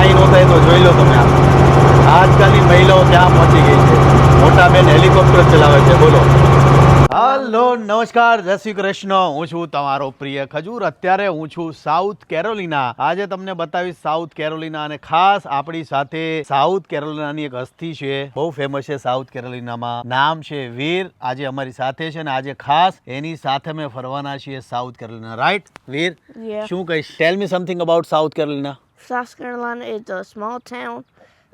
કાંઈ ન તો જોઈ લો તમે આજકાલની મહિલાઓ ત્યાં પહોંચી ગઈ છે. મોટા બેન હેલિકોપ્ટર ચલાવે છે બોલો. હલો નમસ્કાર જય શ્રી કૃષ્ણ. હું છું તમારો પ્રિય ખજૂર. અત્યારે હું છું સાઉથ કેરોલિના. આજે તમને બતાવીશ સાઉથ કેરોલિના અને ખાસ આપણી સાથે સાઉથ કેરોલિનાની એક હસ્તી છે. બહુ ફેમસ છે સાઉથ કેરોલિનામાં. નામ છે વીર. આજે અમારી સાથે છે અને આજે ખાસ એની સાથે અમે ફરવાના છીએ સાઉથ કેરોલિના. રાઈટ વીર શું કહીશ? Tell me something about South Carolina. South Carolina is a small town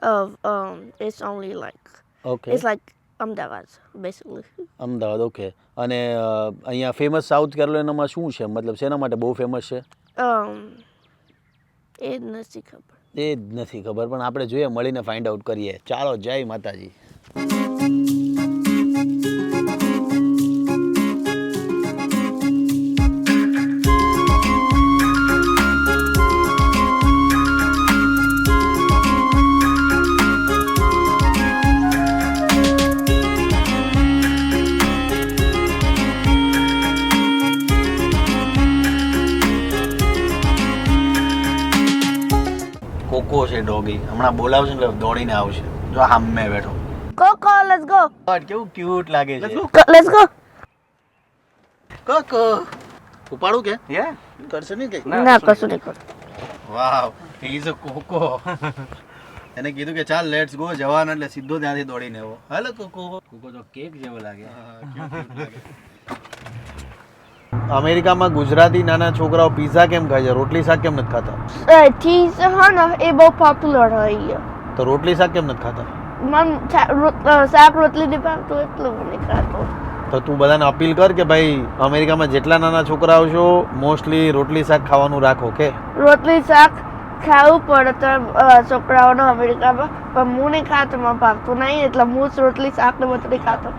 of um it's only like okay it's like Ahmedabad basically. Ahmedabad okay અને અ, અહીંયા ફેમસ સાઉથ કેરોલિનામાં શું છે? મતલબ શેના માટે બહુ ફેમસ છે? Um જ નથી ખબર. એ જ નથી ખબર પણ આપણે જોઈએ મળીને ફાઇન્ડ આઉટ કરીએ. ચાલો જય માતાજી. કોકો છે ડોગી. હમણાં બોલાવશે એટલે દોડીને આવશે. જો હામે બેઠો. કોકો લેટ્સ ગો બટ કેવું ક્યુટ લાગે છે. લેટ્સ ગો કોકો ઉપાડું કે? કરશે નહીં કે ના કશું નહીં કર વાવ હી ઇઝ અ કોકો એને કીધું કે ચાલ લેટ્સ ગો જવાના એટલે સીધો ત્યાંથી દોડીને આવો. હાલો કોકો કોકો તો કેક જેવો લાગે. અમેરિકામાં ગુજરાતી નાના છોકરાઓ પીઝા કેમ ખાય છે? રોટલી શાક કેમ નથી ખાતા? ચીઝ હા ને એ બહુ પોપ્યુલર હોય. તો રોટલી શાક કેમ નથી ખાતા? મન શાક રોટલી નહીં ભાવતું એટલું મને ખાતો. તો તું બધાને અપીલ કર કે ભાઈ અમેરિકામાં જેટલા નાના છોકરાઓ છો મોસ્ટલી રોટલી શાક ખાવાનું રાખો કે રોટલી શાક ખાવું પડે તો છોકરાઓને અમેરિકામાં પણ હું નહીં ખાતો મને ભાવતું નહીં એટલે હું રોટલી શાક ને બધું ખાતો.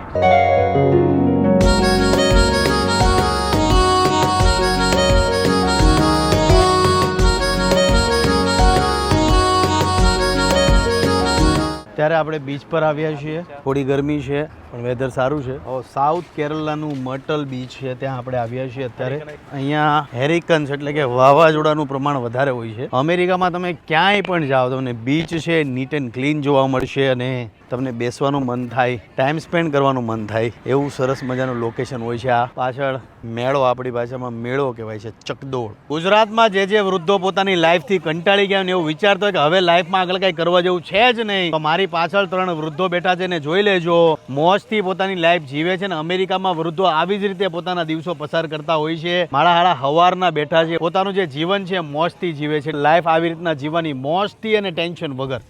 ત્યારે આપણે બીચ પર આવ્યા છીએ. થોડી ગરમી છે, પણ વેધર સારું છે. સાઉથ કેરલાનું મર્ટલ બીચ છે, ત્યાં આપણે આવ્યા છીએ અત્યારે. અહીંયા હેરિકન્સ એટલે કે વાવાઝોડાનું પ્રમાણ વધારે હોય છે. અમેરિકામાં તમે ક્યાંય પણ જાઓ તમને બીચ છે નીટ એન્ડ ક્લીન જોવા મળશે અને તમને બેસવાનું મન થાય ટાઈમ સ્પેન્ડ કરવાનું મન થાય, એવું સરસ મજાનું લોકેશન હોય છે આ. પાછળ મેળો આપણી ભાષામાં મેળો કહેવાય છે, ચકદોળ. ગુજરાતમાં જે જે વૃદ્ધો પોતાની લાઈફથી કંટાળી ગયા એવું વિચારતો કે હવે લાઈફમાં આગળ કંઈ કરવા જેવું છે જ નહીં. તો મારી પાછળ ત્રણ વૃદ્ધો બેઠા છે ને જોઈ લેજો. મોજથી પોતાની લાઈફ જીવે છે ને અમેરિકામાં વૃદ્ધો આવી જ રીતે પોતાના દિવસો પસાર કરતા હોય છે. મારા હાળા હવારના બેઠા છે. પોતાનું જે જીવન છે મોજથી જીવે છે. લાઈફ આવી રીતના જીવવાની મોજથી અને ટેન્શન વગર.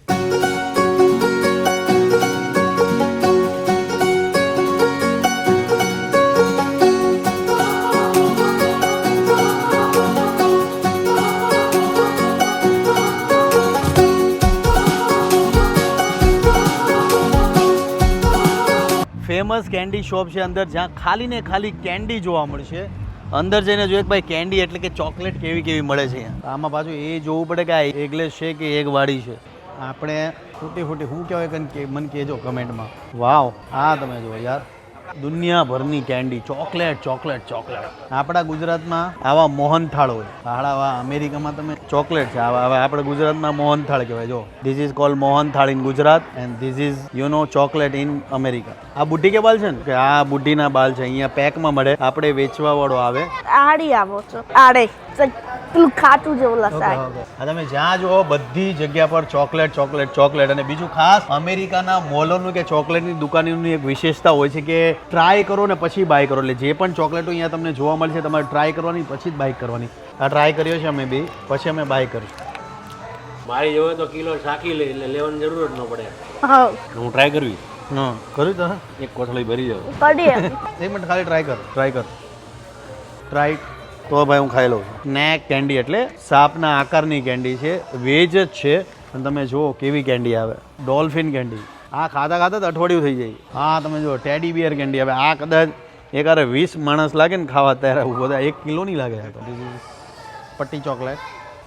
ફેમસ કેન્ડી શોપ છે અંદર જ્યાં ખાલી ને ખાલી કેન્ડી જોવા મળશે. અંદર જઈને જોઈએ કે ભાઈ કેન્ડી એટલે કે ચોકલેટ કેવી કેવી મળે છે આમાં પાછું એ જોવું પડે કે આ એગલેસ છે કે એગ વાળી છે. આપણે ફૂટી ફૂટી શું કહેવાય કે મને કહેજો કમેન્ટમાં. વાવ. આ તમે જુઓ યાર. દુનિયાભરની કેન્ડી ચોકલેટ ચોકલેટ ચોકલેટ આપણા ગુજરાતમાં આવા મોહનથાળ હોય. આવા અમેરિકામાં તમે ચોકલેટ છે. આવા હવે આપણે ગુજરાતમાં મોહનથાળ કહેવાય. જો this is call mohanthal in Gujarat and this is you know chocolate in America. આ બુઢી કે બાલ છે ને? કે આ બુઢીના બાલ છે. અહીંયા પેકમાં મળે. આપણે વેચવા વાળો આવે. આડી આવો છો. આડે. પેલું ખાટું જેવું લસાય. આ તમે જ્યાં જુઓ બધી જગ્યા પર ચોકલેટ ચોકલેટ ચોકલેટ. અને બીજું ખાસ અમેરિકાના મોલોનું કે ચોકલેટની દુકાનની એક વિશેષતા હોય છે કે ટ્રાય કરો ને પછી બાય કરો. એટલે જે પણ ચોકલેટો અહીંયા તમને જોવા મળશે તમારે ટ્રાય કરવાની પછી જ બાય કરવાની. આ ટ્રાય કર્યો છે અમે બી પછી અમે બાય કરીશું. મારી જોવે તો કિલો શાકી લે એટલે લેવાની જરૂર જ ન પડે. હા. હું ટ્રાય કરવી. હા કર્યું તો એક કોથળી ભરી જાવ કરીએ એક મિનિટ ખાલી ટ્રાય કર ટ્રાય કર. ટ્રાય તો ભાઈ હું ખાઈ લઉં છું. નેક કેન્ડી એટલે સાપના આકારની કેન્ડી છે, વેજ જ છે. અને તમે જુઓ કેવી કેન્ડી આવે. Dolphin candy. આ ખાતા ખાતા જ અઠવાડિયું થઈ જાય. હા, તમે જુઓ, ટેડી બિયર કેન્ડી આવે. આ કદાચ એકારે વીસ માણસ લાગે ને ખાવા ત્યારે બધા. એક કિલો નહીં લાગે પટ્ટી ચોકલેટ.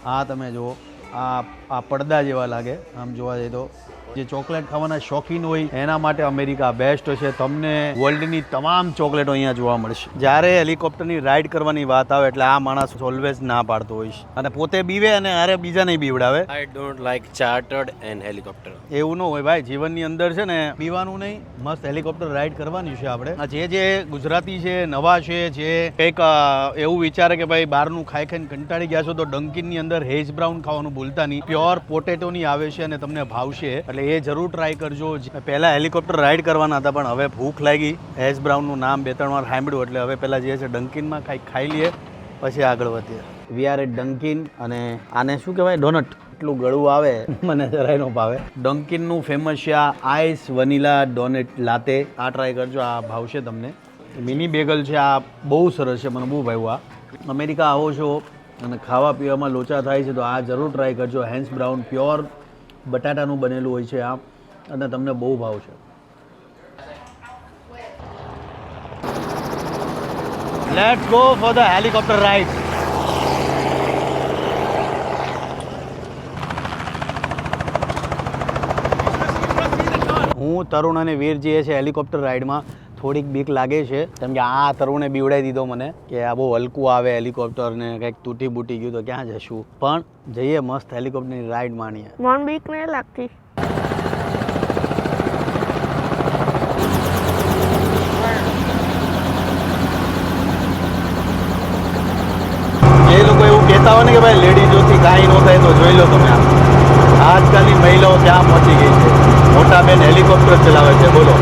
આ તમે જુઓ, આ આ પડદા જેવા લાગે. આમ જોવા જઈએ તો જે ચોકલેટ ખાવાના શોખીન હોય એના માટે અમેરિકા બેસ્ટ છે તમને વર્લ્ડની તમામ ચોકલેટો અહીંયા જોવા મળશે. જ્યારે હેલિકોપ્ટરની રાઈડ કરવાની વાત આવે એટલે આ માણસ ઓલવેઝ ના પાડતો હોય છે. અને પોતે બીવે અને હારે બીજાને બીવડાવે. I don't like chartered and helicopter એવું ન હોય ભાઈ જીવનની અંદર છે ને પીવાનું નહીં મસ્ત હેલિકોપ્ટર રાઈડ કરવાની છે આપણે. જે જે ગુજરાતી છે નવા છે જે કંઈક એવું વિચારે કે ભાઈ બહારનું ખાઈ ખાઈને કંટાળી ગયા છો તો ડંકીનની અંદર હેઝ બ્રાઉન ખાવાનું ભૂલતા નહીં. પ્યોર પોટેટોની આવે છે અને તમને ભાવશે. એટલે એ જરૂર ટ્રાય કરજો. પહેલાં હેલિકોપ્ટર રાઈડ કરવાના હતા પણ હવે ભૂખ લાગી. હેઝ બ્રાઉનનું નામ બે ત્રણ વાર સાંભળ્યું એટલે હવે પહેલાં જે છે ડંકિનમાં કાંઈક ખાઈ લઈએ પછી આગળ વધીએ. વી આર એટ ડંકિન અને આને શું કહેવાય? ડોનટ એટલું ગળું આવે મને જરાય ન ભાવે. ડંકિનનું ફેમસ છે આ આઈસ વનીલા ડોનેટ લાતે આ ટ્રાય કરજો આ ભાવશે તમને. મિની બેગલ છે આ બહુ સરસ છે મને બહુ ભાવ્યું આ. અમેરિકા આવો છો અને ખાવા પીવામાં લોચા થાય છે તો આ જરૂર ટ્રાય કરજો. હેન્સ બ્રાઉન પ્યોર બટાટાનું બનેલું હોય છે આ, અને તમને બહુ ભાવ છે. Let's go for the helicopter ride હું તરુણ અને વીર જઈએ છે હેલિકોપ્ટર રાઇડમાં થોડીક બીક લાગે છે. કેમ કે આ તરુણે બીવડાવી દીધો મને કે આ બહુ હલકું આવે હેલિકોપ્ટર ને કંઈક તૂટી બૂટી ગયું તો ક્યાં જશું? પણ જઈએ મસ્ત હેલિકોપ્ટરની રાઈડ માણીએ. મન બીક નહીં લાગતી. એ લોકો એવું કહેતા હોય ને કે ભાઈ લેડીઝોથી કાંઈ ન થાય તો જોઈ લો તમે આ આજકાલની મહિલાઓ ક્યાં પહોંચી ગઈ છે? મોટા બેન હેલિકોપ્ટર ચલાવે છે બોલો.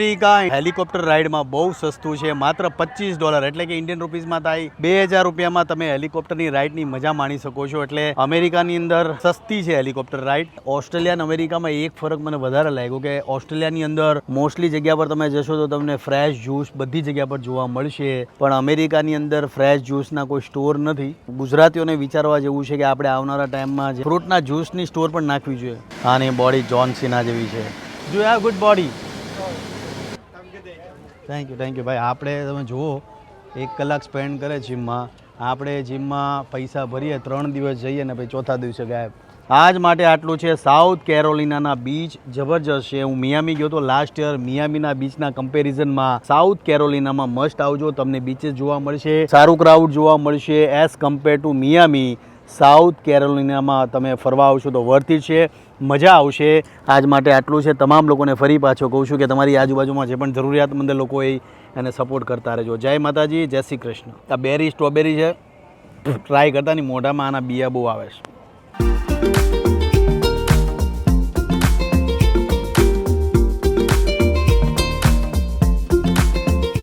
અમેરિકા હેલિકોપ્ટર રાઇડમાં બહુ સસ્તું છે, માત્ર પચીસ ડોલર. એટલે કે ઇન્ડિયન રૂપીઝમાં થાય બે હજાર રૂપિયામાં તમે હેલિકોપ્ટરની રાઇડની મજા માણી શકો છો. એટલે અમેરિકાની અંદર સસ્તી છે હેલિકોપ્ટર રાઇડ ઓસ્ટ્રેલિયા અમેરિકામાં એક ફરક મને વધારે લાગ્યો કે ઓસ્ટ્રેલિયાની અંદર મોસ્ટલી જગ્યા પર તમે જશો તો તમને ફ્રેશ જ્યુસ બધી જગ્યા પર જોવા મળશે. પણ અમેરિકાની અંદર ફ્રેશ જ્યુસના કોઈ સ્ટોર નથી. ગુજરાતીઓને વિચારવા જેવું છે કે આપણે આવનારા ટાઈમમાં ફ્રૂટના જ્યુસની સ્ટોર પણ નાખવી જોઈએ. આની બોડી જોન સીના જેવી છે. જો આ good body thank you thank you ભાઈ, આપણે તમે જુઓ, એક કલાક સ્પેન્ડ કરે જીમમાં આપણે જીમમાં પૈસા ભરીએ, ત્રણ દિવસ જઈએ ને પછી ચોથા દિવસે ગાયબ. આજ માટે આટલું છે. સાઉથ કેરોલિનાના બીચ જબરજસ્ત છે. હું મિયામી ગયો તો લાસ્ટ યર મિયામીના બીચના કમ્પેરિઝનમાં સાઉથ કેરોલિનામાં મસ્ટ આવજો. તમને બીચેસ જોવા મળશે. સારું ક્રાઉડ જોવા મળશે as compare to Miami South કેરોલિનામાં તમે ફરવા આવશો તો વર્થ છે, મજા આવશે. આજ માટે આટલું છે. તમામ લોકોને ફરી પાછો કહું છું કે તમારી આજુબાજુમાં જે પણ જરૂરિયાતમંદ લોકો એને સપોર્ટ કરતા રહેજો. જય માતાજી, જય શ્રી કૃષ્ણ. આ બેરી સ્ટ્રોબેરી છે. ટ્રાય કરતા નહીં, મોઢામાં આના બિયા બહુ આવે છે.